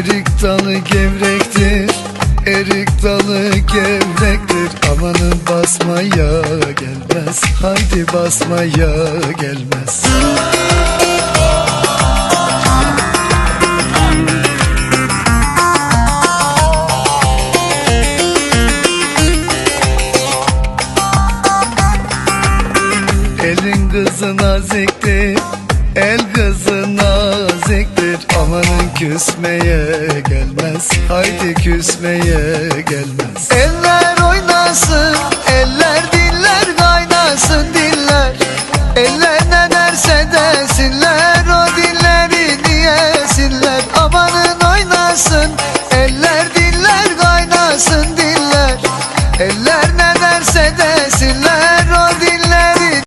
Erik dalı gevrektir Erik dalı gevrektir. Amanın basmaya gelmez Haydi basmaya gelmez. Elin kızı naziktir El kızı naziktir küsmeye gelmez. Haydi küsmeye gelmez. Eller